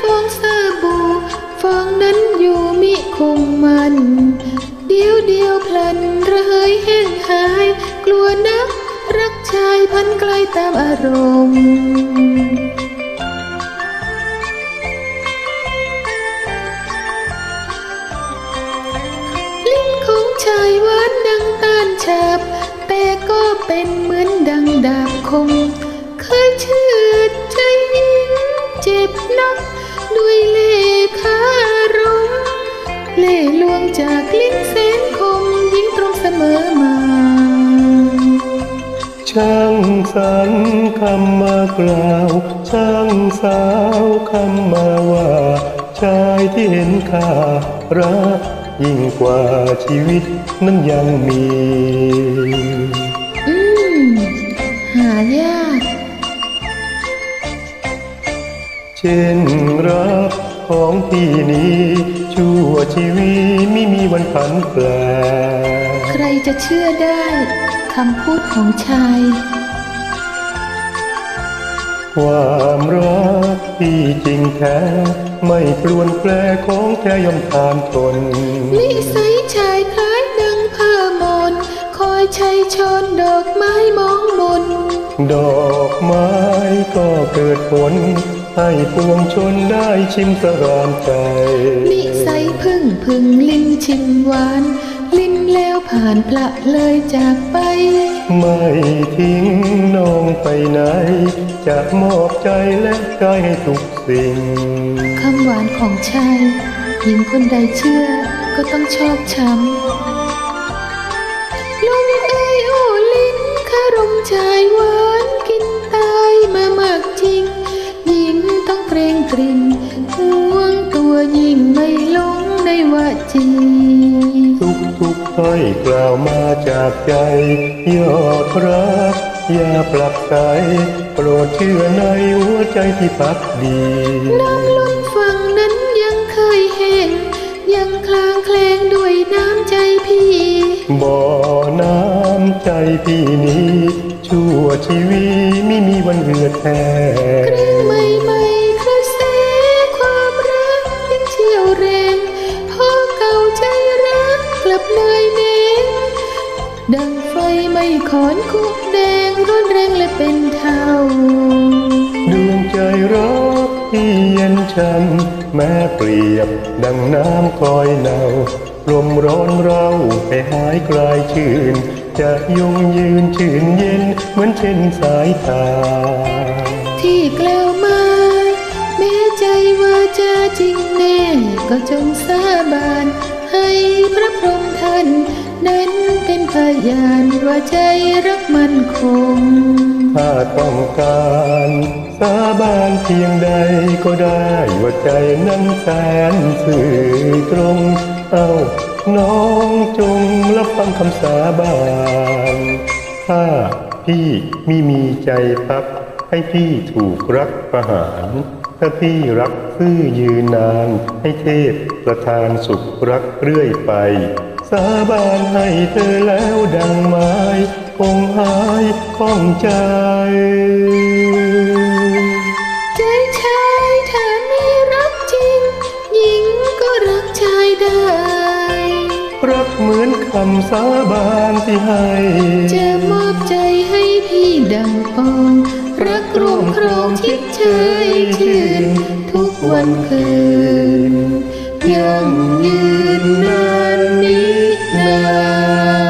ฟองซาโบฟองนั้นอยู่มิคงมัน เดียวเดียวพลันระเหยแห้งหาย กลัวนักรักชายพันไกลตามอารมณ์ลิ้นของชายหวานดังต้านฉาบแต่ก็เป็นเหมือนดังดาบคมเคยชืดใจยิงเจ็บนัก ด้วยเล่คารมเล่ลวงจากลิ้นแสนคมยิงตรงเสมอมา ช่างสรรคำมากล่าว ช่างสาวคำมาว่า ชายที่เห็นค่ารักยิ่งกว่าชีวิตนั้นยังมี อืม หายาก เช่นรักของพี่นี้ชั่วชีวิตไม่มีวันผันแปรใครจะเชื่อได้คำพูดของชาย ความรักที่จริงแท้ ไม่ปลวนแปลของแท้ย่อมทานทนนิสัยชายคล้ายดังผ้ามนคอยใช้ชนดอกไม้มองมนดอกไม้ก็เกิดผล ให้ปวงชนได้ชิมสรานใจ นิสัยพึ่งพึ่งลิ้นชิมหวาน ลิ้นแล้วผ่านพละเลยจากไป ไม่ทิ้งน้องไปไหน จะมอบใจและกายให้ทุกสิ่ง คำหวานของชายหญิงคนใดเชื่อก็ต้องชอบช้ำ ทุกทุกๆถ้อยกล่าวมาจากใจ ยอดรัก อย่าปรับใจโปรดเชื่อในหัวใจที่พักดีน้ำล้นฝั่งนั้นยังเคยแห้งยังคลางแคลงด้วยน้ำใจพี่ บ่อน้ำใจพี่นี้ ชั่วชีวิตไม่มีวันเหือดแท้เกรง ยเน้นดังไฟไม่ขอนคุกแดงร้อนแรงและเป็นเทาดวงใจรักที่เย็นช่ำแม้เปรียบดังน้ำคอยเนาลมร้อนเราไปหายกลายชื่น จะยงยืนชื่นเย็นเหมือนเช่นสายตา ที่กล่าวมาแม้ใจว่าจะจริงแน่ก็จงสาบาน ให้พระพรหมท่านนั้นเป็นพยานว่าใจรักมันคง ถ้าต้องการสาบานเพียงใดก็ได้ว่าใจนั้นแสนสื่อตรง เอาน้องจงรับฟังคำสาบาน ถ้าพี่ไมิมีใจพักให้พี่ถูกรักประหาร ถ้าพี่รักซื่อยืนนาน ให้เทพประทานสุขรักเรื่อยไป สาบานให้เธอแล้วดังไม้คงหายข้องใจใจชายถ้าไม่รักจริง หญิงก็รักชายได้ รักเหมือนคำสาบานที่ให้จะมอบใจให้พี่ดังปองรักรวมครองชิดเชยชื่น con khền thiêng như nan nít nàng